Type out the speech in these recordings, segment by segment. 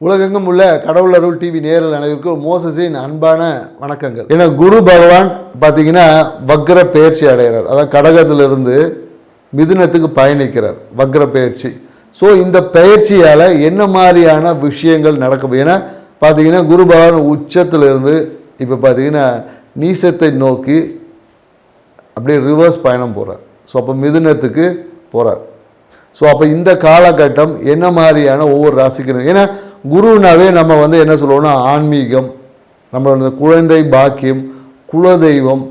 உலகெங்கும் உள்ள கடவுள் அருள் டிவி நேரில் அனைவருக்கும் மோசஸின் அன்பான வணக்கங்கள். ஏன்னா குரு பகவான் பார்த்தீங்கன்னா வக்ர பயிற்சி அடைகிறார். அதாவது கடகத்திலிருந்து மிதுனத்துக்கு பயணிக்கிறார். வக்ர பயிற்சி. ஸோ இந்த பயிற்சியால் என்ன மாதிரியான விஷயங்கள் நடக்கும்? ஏன்னா பார்த்தீங்கன்னா குரு பகவான் உச்சத்திலிருந்து இப்போ பார்த்தீங்கன்னா நீசத்தை நோக்கி அப்படியே ரிவர்ஸ் பயணம் போகிறார் ஸோ அப்போ மிதுனத்துக்கு போகிறார் ஸோ அப்போ இந்த காலகட்டம் என்ன மாதிரியான ஒவ்வொரு ராசிக்கு ஏன்னா குருனாவே நம்ம வந்து என்ன சொல்லுவோம்னா ஆன்மீகம் நம்மளோட குழந்தை பாக்கியம் குலதெய்வம்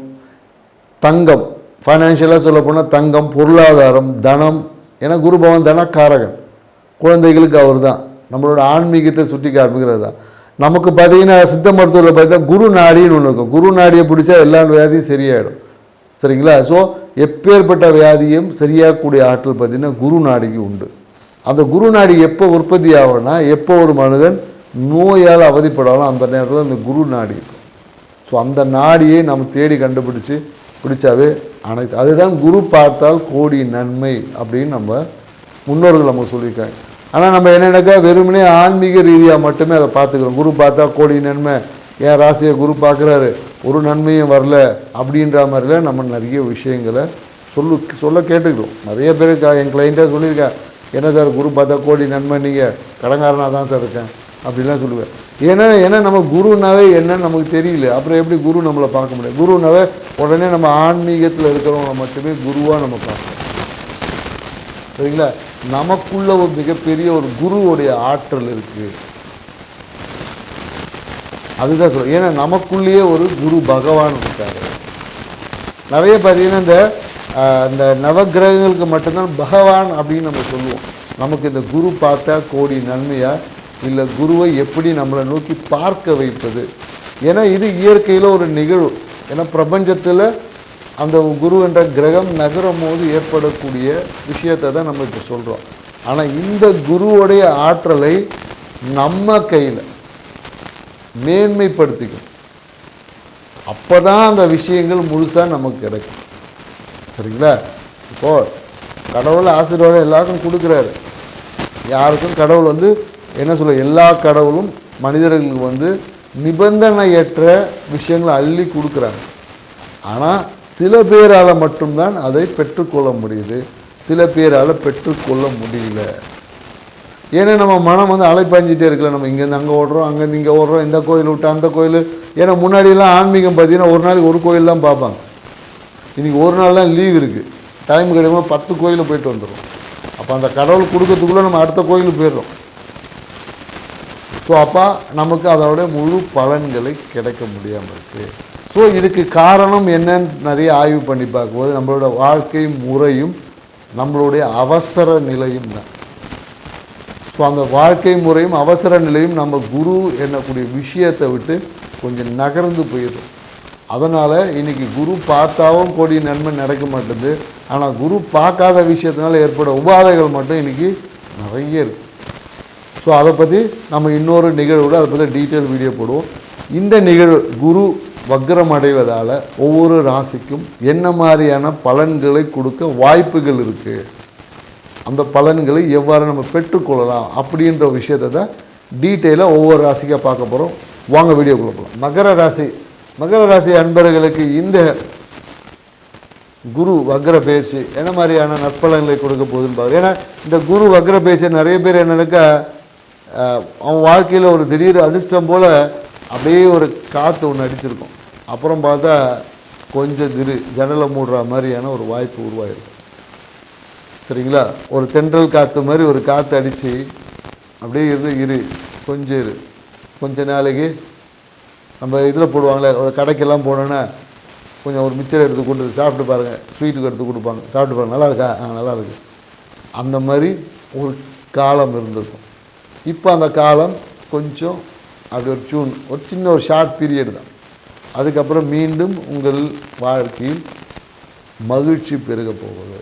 தங்கம் ஃபைனான்ஷியலாக சொல்லப்போனால் தங்கம் பொருளாதாரம் தனம். ஏன்னா குரு பவன் தனக்காரகன். குழந்தைகளுக்கு அவர் தான் நம்மளோட ஆன்மீகத்தை சுட்டி காமிக்கிறது தான். நமக்கு பார்த்தீங்கன்னா சித்த மருத்துவத்தில் பார்த்தா குரு நாடின்னு ஒன்று இருக்கும். குரு நாடியை பிடிச்சா எல்லா வியாதியும் சரியாயிடும். சரிங்களா? ஸோ எப்பேற்பட்ட வியாதியும் சரியாகக்கூடிய ஆற்றல் பார்த்தீங்கன்னா குரு நாடிக்கு உண்டு. அந்த குரு நாடி எப்போ உற்பத்தி ஆகும்னா எப்போ ஒரு மனிதன் நோயால் அவதிப்படாலும் அந்த நேரத்தில் அந்த குரு நாடி இருக்கும் ஸோ அந்த நாடியை நம்ம தேடி கண்டுபிடிச்சு பிடிச்சாவே அனைத்து அதுதான் குரு பார்த்தால் கோடி நன்மை அப்படின்னு நம்ம முன்னோர்கள் நம்ம சொல்லியிருக்காங்க. ஆனால் நம்ம என்னென்னாக்கா வெறுமனே ஆன்மீக ரீதியாக மட்டுமே அதை பார்த்துக்கிறோம். குரு பார்த்தா கோடி நன்மை. என் ராசியை குரு பார்க்குறாரு? ஒரு நன்மையும் வரல அப்படின்ற மாதிரிலாம் நம்ம நிறைய விஷயங்களை சொல்லு சொல்ல கேட்டுக்கிறோம். நிறைய பேர் என் கிளைண்ட்டாக சொல்லியிருக்கேன் என்ன சார் குரு பார்த்தா கோடி நன்மை நீங்கள் கடங்காரனாக தான் சார் இருக்கேன். அப்படிலாம் சொல்லுவேன். ஏன்னா ஏன்னா நம்ம குருனாவே என்னன்னு நமக்கு தெரியல. அப்புறம் எப்படி குரு நம்மளை பார்க்க முடியும்? குருனாவே உடனே நம்ம ஆன்மீகத்தில் இருக்கிறவங்க மட்டுமே குருவாக நம்ம பார்க்கணும் சரிங்களா? நமக்குள்ள ஒரு மிகப்பெரிய ஒரு குருவுடைய ஆற்றல் இருக்குது அதுதான் சொல்லுவோம் ஏன்னா நமக்குள்ளேயே ஒரு குரு பகவான் இருக்காரு. நிறைய பார்த்தீங்கன்னா இந்த இந்த நவக்கிரகங்களுக்கு மட்டும்தான் பகவான் அப்படின்னு நம்ம சொல்லுவோம். நமக்கு இந்த குரு பார்த்தா கோடி நன்மையா? இல்லை குருவை எப்படி நம்மளை நோக்கி பார்க்க வைப்பது? ஏன்னா இது இயற்கையில் ஒரு நிகழ்வு. ஏன்னா பிரபஞ்சத்தில் அந்த குரு என்ற கிரகம் நகரும் போது ஏற்படக்கூடிய விஷயத்தை தான் நம்ம இப்போ சொல்கிறோம் ஆனால் இந்த குருவுடைய ஆற்றலை நம்ம கையில் மேன்மைப்படுத்திக்கும் அப்போ தான் அந்த விஷயங்கள் முழுசாக நமக்கு கிடைக்கும். சரிங்களா? இப்போ கடவுள் ஆசீர்வாதம் எல்லாருக்கும் கொடுக்குறாரு. யாருக்கும் கடவுள் வந்து என்ன சொல்ல எல்லா கடவுளும் மனிதர்களுக்கு வந்து நிபந்தனையற்ற விஷயங்களை அள்ளி கொடுக்குறாங்க. ஆனால் சில பேரால் மட்டும்தான் அதை பெற்றுக்கொள்ள முடியுது. சில பேரால் பெற்றுக்கொள்ள முடியல. ஏன்னா நம்ம மனம் வந்து அலைப்பாஞ்சிட்டே இருக்கல நம்ம இங்கேருந்து அங்கே ஓடுறோம் அங்கேருந்து இங்கே ஓடுறோம் இந்த கோயில் விட்டு அந்த கோயில். ஏன்னா முன்னாடியெல்லாம் ஆன்மீகம் பார்த்தீங்கன்னா ஒரு நாளைக்கு ஒரு கோயில் தான் பார்ப்பாங்க. இன்றைக்கி ஒரு நாள் தான் லீவ் இருக்குது டைம் கிடைக்கும்போது பத்து கோயிலில் போயிட்டு வந்துடும் அப்போ அந்த கடவுள் கொடுக்கறதுக்குள்ளே நம்ம அடுத்த கோயிலுக்கு போயிடுறோம். ஸோ அப்போ நமக்கு அதோட முழு பலன்களை கிடைக்க முடியாமல் இருக்குது ஸோ இதுக்கு காரணம் என்னன்னு நிறைய ஆய்வு பண்ணி பார்க்கும்போது நம்மளோட வாழ்க்கை முறையும் நம்மளுடைய அவசர நிலையும் தான். ஸோ அந்த வாழ்க்கை முறையும் அவசர நிலையும் நம்ம குரு என்னக்கூடிய விஷயத்தை விட்டு கொஞ்சம் நகர்ந்து போயிடும் அதனால் இன்றைக்கி குரு பார்த்தாவும் கோடி நன்மை நடக்க மாட்டேது. ஆனால் குரு பார்க்காத விஷயத்தினால ஏற்பட உபாதைகள் மட்டும் இன்றைக்கி நிறைய இருக்குது ஸோ அதை பற்றி நம்ம இன்னொரு நிகழ்வோட அதை பற்றி டீட்டெயில் வீடியோ போடுவோம். இந்த நிகழ்வு குரு வக்ரம் அடைவதால் ஒவ்வொரு ராசிக்கும் என்ன மாதிரியான பலன்களை கொடுக்க வாய்ப்புகள் இருக்குது அந்த பலன்களை எவ்வாறு நம்ம பெற்றுக்கொள்ளலாம் அப்படின்ற விஷயத்தை தான் டீட்டெயிலாக ஒவ்வொரு ராசிக்காக பார்க்க போகிறோம் வாங்க வீடியோ போகலாம் மகர ராசி மகர ராசி அன்பர்களுக்கு இந்த குரு வக்ர பயிற்சி என்ன மாதிரியான நற்பலன்களை கொடுக்க போகுதுன்னு பாரு ஏன்னா இந்த குரு வக்ர பயிற்சி நிறைய பேர் என்னன்னாக்கா அவன் வாழ்க்கையில் ஒரு திடீர் அதிர்ஷ்டம் போல் அப்படியே ஒரு காற்று ஒன்று அடிச்சிருக்கும். அப்புறம் பார்த்தா கொஞ்சம் திரு ஜன்னலை மூடுற மாதிரியான ஒரு வாய்ப்பு உருவாயிருக்கும் சரிங்களா? ஒரு தென்றல் காற்று மாதிரி ஒரு காற்று அடித்து அப்படியே இருந்து இரு கொஞ்சம் இரு. கொஞ்ச நாளைக்கு நம்ம இதில் போடுவாங்களே ஒரு கடைக்கெல்லாம் போனோன்னா கொஞ்சம் ஒரு மிச்சர் எடுத்து கொண்டு வந்து சாப்பிட்டு பாருங்கள் ஸ்வீட்டுக்கு எடுத்து கொடுப்பாங்க. சாப்பிட்டு பாருங்க. நல்லா இருக்கா? ஆ நல்லா இருக்கு. அந்த மாதிரி ஒரு காலம் இருந்திருக்கும். இப்போ அந்த காலம் கொஞ்சம் அப்படி ஒரு டியூன் ஒரு சின்ன ஒரு ஷார்ட் பீரியட் தான். அதுக்கப்புறம் மீண்டும் உங்கள் வாழ்க்கையில் மகிழ்ச்சி பெருக போகுது.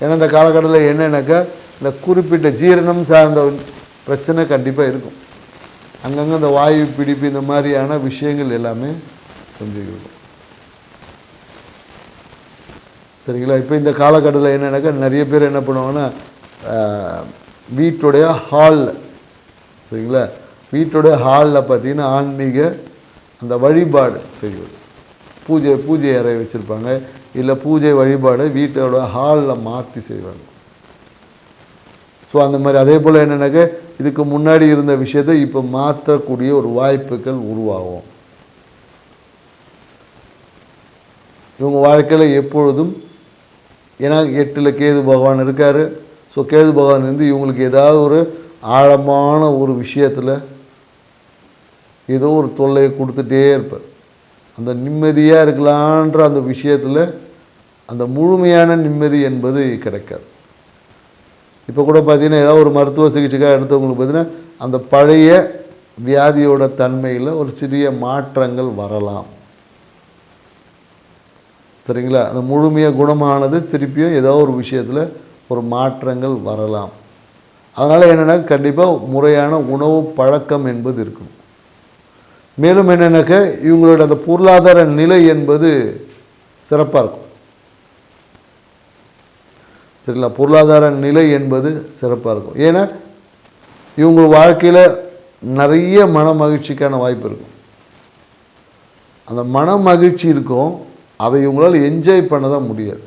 ஏன்னா இந்த காலகட்டத்தில் என்னென்னாக்கா இந்த குறிப்பிட்ட ஜீரணம் சார்ந்த பிரச்சனை கண்டிப்பாக இருக்கும். அங்கங்கே இந்த வாயு பிடிப்பு இந்த மாதிரியான விஷயங்கள் எல்லாமே கொஞ்சம் இருக்கும் சரிங்களா? இப்போ இந்த காலகட்டத்தில் என்னென்னாக்கா நிறைய பேர் என்ன பண்ணுவாங்கன்னா வீட்டுடைய ஹாலில் சரிங்களா? வீட்டுடைய ஹாலில் பார்த்திங்கன்னா ஆன்மீக அந்த வழிபாடு செய்வது. பூஜை பூஜை அறை வச்சுருப்பாங்க. இல்லை பூஜை வழிபாடை வீட்டோட ஹாலில் மாற்றி செய்வாங்க. ஸோ அந்த மாதிரி அதே போல் என்னென்னாக்க இதுக்கு முன்னாடி இருந்த விஷயத்தை இப்போ மாற்றக்கூடிய ஒரு வாய்ப்புகள் உருவாகும். இவங்க வாழ்க்கையில் எப்பொழுதும் ஏன்னா எட்டில் கேது பகவான் இருக்கார். ஸோ கேது பகவான் இருந்து இவங்களுக்கு ஏதாவது ஒரு ஆழமான ஒரு விஷயத்தில் ஏதோ ஒரு தொல்லையை கொடுத்துட்டே இருப்பார். அந்த நிம்மதியாக இருக்கலான்ற அந்த விஷயத்தில் அந்த முழுமையான நிம்மதி என்பது கிடைக்காது. இப்போ கூட பார்த்தீங்கன்னா ஏதாவது ஒரு மருத்துவ சிகிச்சைக்காக எடுத்தவங்களுக்கு பார்த்தீங்கன்னா அந்த பழைய வியாதியோட தன்மையில் ஒரு சிறிய மாற்றங்கள் வரலாம். சரிங்களா? அந்த முழுமையாக குணமானது திருப்பியும் ஏதோ ஒரு விஷயத்தில் ஒரு மாற்றங்கள் வரலாம். அதனால் என்னென்னா கண்டிப்பாக முறையான உணவு பழக்கம் என்பது இருக்கும். மேலும் என்னென்னாக்க இவங்களோட அந்த பொருளாதார நிலை என்பது சிறப்பாக இருக்கும். சரிங்களா? பொருளாதார நிலை என்பது சிறப்பாக இருக்கும். ஏன்னா இவங்க வாழ்க்கையில் நிறைய மன மகிழ்ச்சிக்கான வாய்ப்பு இருக்கும். அந்த மன மகிழ்ச்சி இருக்கும். அதை இவங்களால் என்ஜாய் பண்ண தான் முடியாது.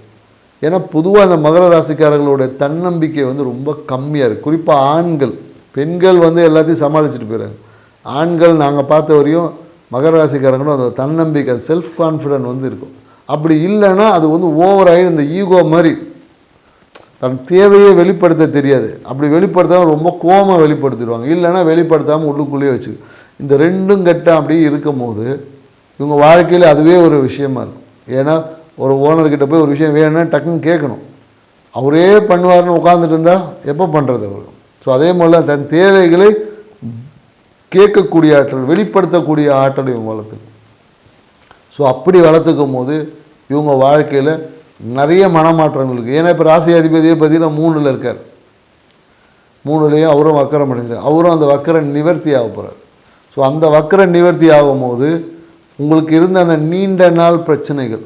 ஏன்னா பொதுவாக அந்த மகர ராசிக்காரர்களுடைய தன்னம்பிக்கை வந்து ரொம்ப கம்மியாக இருக்குது குறிப்பாக ஆண்கள். பெண்கள் வந்து எல்லாத்தையும் சமாளிச்சுட்டு போயிடுறாங்க ஆண்கள் நாங்கள் பார்த்த வரையும் மகர ராசிக்காரங்களும் அந்த தன்னம்பிக்கை செல்ஃப் கான்ஃபிடென்ட் வந்து இருக்கும். அப்படி இல்லைன்னா அது வந்து ஓவராகி இந்த ஈகோ மாதிரி தன் தேவையை வெளிப்படுத்த தெரியாது. அப்படி வெளிப்படுத்தாமல் ரொம்ப கோவமாக வெளிப்படுத்திடுவாங்க. இல்லைன்னா வெளிப்படுத்தாமல் உள்ளுக்குள்ளேயே வச்சு இந்த ரெண்டும் கட்டம் அப்படியே இருக்கும்போது இவங்க வாழ்க்கையில் அதுவே ஒரு விஷயமா இருக்கும். ஏன்னா ஒரு ஓனர்கிட்ட போய் ஒரு விஷயம் வேணும்னா டக்குன்னு கேட்கணும். அவரே பண்ணுவார்னு உட்காந்துட்டு இருந்தால் எப்போ பண்ணுறது அவர்? ஸோ அதே போல் தன் தேவைகளை கேட்கக்கூடிய ஆற்றல் வெளிப்படுத்தக்கூடிய ஆற்றல் இவங்க வளர்த்து ஸோ அப்படி வளர்த்துக்கும் போது இவங்க வாழ்க்கையில் நிறைய மனமாற்றங்கள் இருக்குது ஏன்னா இப்போ ராசி அதிபதியே பார்த்தீங்கன்னா மூணில் இருக்கார். மூணுலேயும் அவரும் வக்கரம் அடைஞ்சார் அவரும் அந்த வக்கரம் நிவர்த்தி ஆக போகிறார் ஸோ அந்த வக்கரம் நிவர்த்தி ஆகும்போது உங்களுக்கு இருந்த அந்த நீண்ட நாள் பிரச்சனைகள்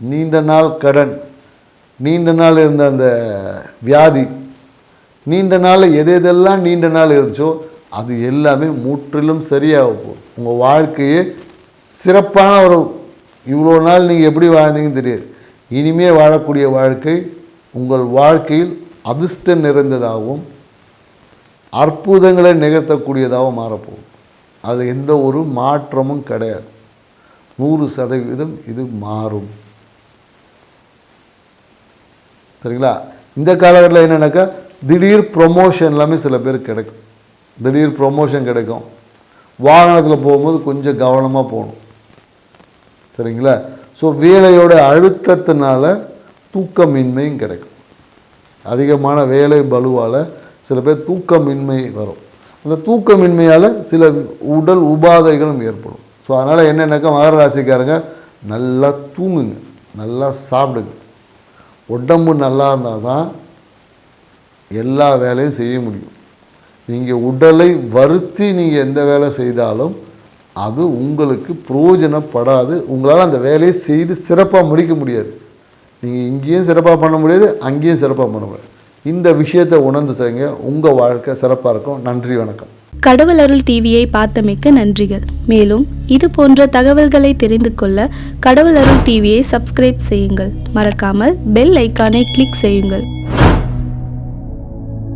நீண்ட நாள் கடன் நீண்ட நாள் இருந்த அந்த வியாதி நீண்ட நாள் எது எதெல்லாம் நீண்ட நாள் இருந்துச்சோ அது எல்லாமே முற்றிலும் சரியாக போகும் உங்கள் வாழ்க்கையே சிறப்பான ஒரு இவ்வளோ நாள் நீங்கள் எப்படி வாழ்ந்தீங்கன்னு தெரியாது. இனிமே வாழக்கூடிய வாழ்க்கை உங்கள் வாழ்க்கையில் அதிர்ஷ்டம் நிறைந்ததாகவும் அற்புதங்களை நிகழ்த்தக்கூடியதாகவும் மாறப்போகும். அதில் எந்த ஒரு மாற்றமும் கிடையாது. நூறு சதவீதம் இது மாறும். சரிங்களா? இந்த காலகட்டத்தில் என்னென்னாக்கா திடீர் ப்ரொமோஷன் எல்லாமே சில பேர் கிடைக்கும். திடீர் ப்ரொமோஷன் கிடைக்கும். வாகனத்தில் போகும்போது கொஞ்சம் கவனமாக போகணும். சரிங்களா? ஸோ வேலையோட அழுத்தத்தினால தூக்கமின்மையும் கிடைக்கும். அதிகமான வேலை பலுவால் சில பேர் தூக்கமின்மை வரும். அந்த தூக்கமின்மையால் சில உடல் உபாதைகளும் ஏற்படும். ஸோ அதனால் என்னென்னாக்கா மகர ராசிக்காரங்க நல்லா தூங்குங்க. நல்லா சாப்பிடுங்க. உடம்பு நல்லா இருந்தால் தான் எல்லா வேலையும் செய்ய முடியும். நீங்கள் உடலை வருத்தி நீங்கள் எந்த வேலை செய்தாலும் அது உங்களுக்கு பிரயோஜனப்படாது உங்களால் அந்த வேலையை செய்து சிறப்பாக முடிக்க முடியாது. நீங்கள் இங்கேயும் சிறப்பாக பண்ண முடியாது அங்கேயும் சிறப்பாக பண்ண முடியாது. இந்த விஷயத்தை உணர்ந்து செய்யுங்க. உங்கள் வாழ்க்கை சிறப்பாக இருக்கும். நன்றி வணக்கம். கடவுள் அருள் டிவியை பார்த்தமைக்கு நன்றிகள். மேலும் இது போன்ற தகவல்களை தெரிந்து கொள்ள கடவுள் அருள் டிவியை சப்ஸ்கிரைப் செய்யுங்கள். மறக்காமல் பெல் ஐக்கானை கிளிக் செய்யுங்கள்.